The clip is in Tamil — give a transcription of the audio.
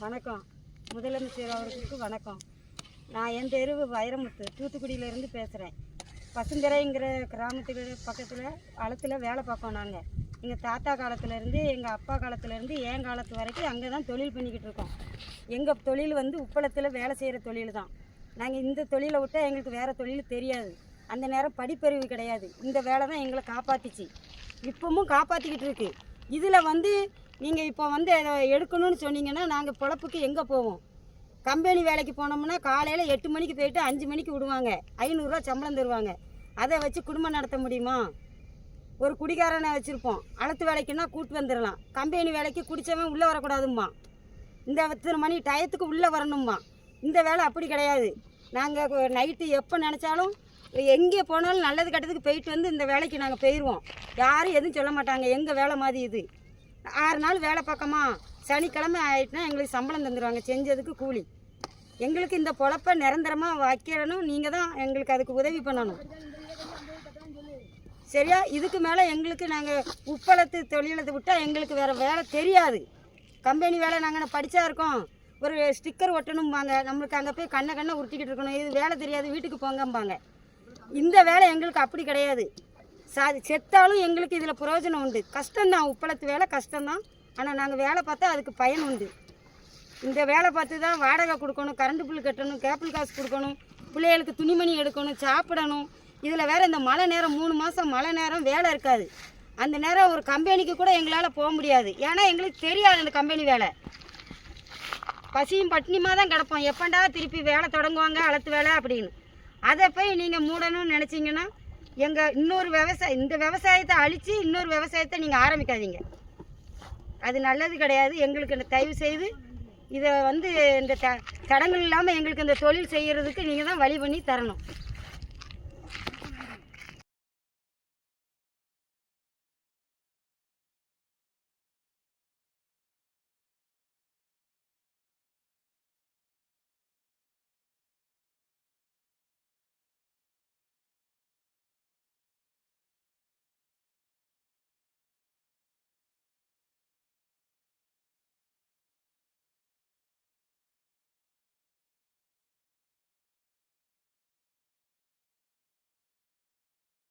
வணக்கம். முதலமைச்சர் அவர்களுக்கு வணக்கம். நான் என் தெரு வைரமுத்து. தூத்துக்குடியிலேருந்து பேசுகிறேன் பசுந்தரைங்கிற கிராமத்துக்கு பக்கத்தில் அளத்தில் வேலை பார்ப்போம் நாங்கள் எங்கள் தாத்தா காலத்துலேருந்து எங்கள் அப்பா காலத்துலேருந்து என் காலத்து வரைக்கும் அங்கே தான் தொழில் பண்ணிக்கிட்டு இருக்கோம். எங்கள் தொழில் வந்து உப்பளத்தில் வேலை செய்கிற தொழில் தான் நாங்கள் இந்த தொழிலை விட்டால் எங்களுக்கு வேறு தொழில் தெரியாது. அந்த நேரம் படிப்பறிவு கிடையாது. இந்த வேலை தான் எங்களை காப்பாற்றிச்சு இப்போவும் காப்பாற்றிக்கிட்டு இருக்கு. இதில் வந்து நீங்கள் இப்போ வந்து அதை எடுக்கணும்னு சொன்னீங்கன்னா நாங்கள் பொழப்புக்கு எங்கே போவோம்? கம்பெனி வேலைக்கு போனோம்னா காலையில் எட்டு மணிக்கு போயிட்டு அஞ்சு மணிக்கு விடுவாங்க. ஐநூறுரூவா சம்பளம் தருவாங்க. அதை வச்சு குடும்பம் நடத்த முடியுமா? ஒரு குடிகாரனை வச்சுருப்போம். அளத்து வேலைக்குன்னா கூட்டு வந்துடலாம். கம்பெனி வேலைக்கு குடித்தவன் உள்ளே வரக்கூடாதும்மா. இந்த இத்தனை மணி டயத்துக்கு உள்ளே வரணும்மா. இந்த வேலை அப்படி கிடையாது. நாங்கள் நைட்டு எப்போ நினச்சாலும் எங்கே போனாலும் நல்லது கெட்டதுக்கு போயிட்டு வந்து இந்த வேலைக்கு நாங்கள் போயிடுவோம் யாரும் எதுவும் சொல்ல மாட்டாங்க. எங்கள் வேலை மாதிரி இது. ஆறு நாள் வேலை பார்க்கமா சனிக்கிழமை ஆகிட்டுனா எங்களுக்கு சம்பளம் தந்துடுவாங்க செஞ்சதுக்கு கூலி. எங்களுக்கு இந்த பொழப்பை நிரந்தரமாக வைக்கணும் நீங்கள் தான் எங்களுக்கு அதுக்கு உதவி பண்ணணும். சரியா? இதுக்கு மேலே எங்களுக்கு நாங்கள் உப்பளத்து தொழிலத்தை விட்டால் எங்களுக்கு வேறு வேலை தெரியாது. கம்பெனி வேலை நாங்கள் படித்தா இருக்கோம். ஒரு ஸ்டிக்கர் ஒட்டணும்பாங்க. நம்மளுக்கு அங்கே போய் கண்ணை கண்ணை உருட்டிக்கிட்டு இருக்கணும். இது வேலை தெரியாது வீட்டுக்கு போங்கம்பாங்க. இந்த வேலை எங்களுக்கு அப்படி கிடையாது. சாதி செத்தாலும் எங்களுக்கு இதில் பிரயோஜனம் உண்டு. கஷ்டம்தான் உப்பளத்து வேலை கஷ்டம்தான். ஆனால் நாங்கள் வேலை பார்த்தா அதுக்கு பயன் உண்டு. இந்த வேலை பார்த்து தான் வாடகை கொடுக்கணும் கரண்ட் பில் கட்டணும் கேபிள் காசு கொடுக்கணும் பிள்ளைகளுக்கு துணிமணி எடுக்கணும் சாப்பிடணும். இதில் வேறு இந்த மழை நேரம் மூணு மாதம் மழை நேரம் வேலை இருக்காது. அந்த நேரம் ஒரு கம்பெனிக்கு கூட எங்களால் போக முடியாது. ஏன்னா எங்களுக்கு தெரியாது இந்த கம்பெனி வேலை. பசியும் பட்டினியுமாக தான் கிடப்போம். எப்பண்டா திருப்பி வேலை தொடங்குவாங்க அளத்து வேலை அப்படின்னு. அதை போய் நீங்கள் மூடணும்னு நினச்சிங்கன்னா எங்கள் இன்னொரு விவசாய இந்த விவசாயத்தை அழித்து இன்னொரு விவசாயத்தை நீங்கள் ஆரம்பிக்காதீங்க. அது நல்லது கிடையாது. எங்களுக்கு இந்த தயவு செய்து இதை வந்து இந்த த தடங்கள் இல்லாமல் எங்களுக்கு இந்த தொழில் செய்கிறதுக்கு நீங்கள் தான் வழி பண்ணி தரணும்.